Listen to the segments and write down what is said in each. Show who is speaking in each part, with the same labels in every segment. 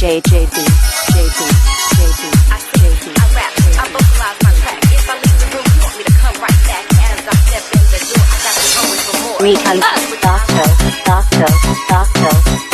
Speaker 1: J J B J B J B
Speaker 2: I sing, I rap, I vocalize my track. If I leave the room, you want me to come right back. As I step in the door, I got for more.
Speaker 1: Doctor Doctor Doctor Doctor Doctor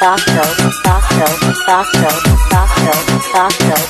Speaker 3: Softo, Softo, Softo, Softo, Softo,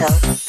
Speaker 1: 成。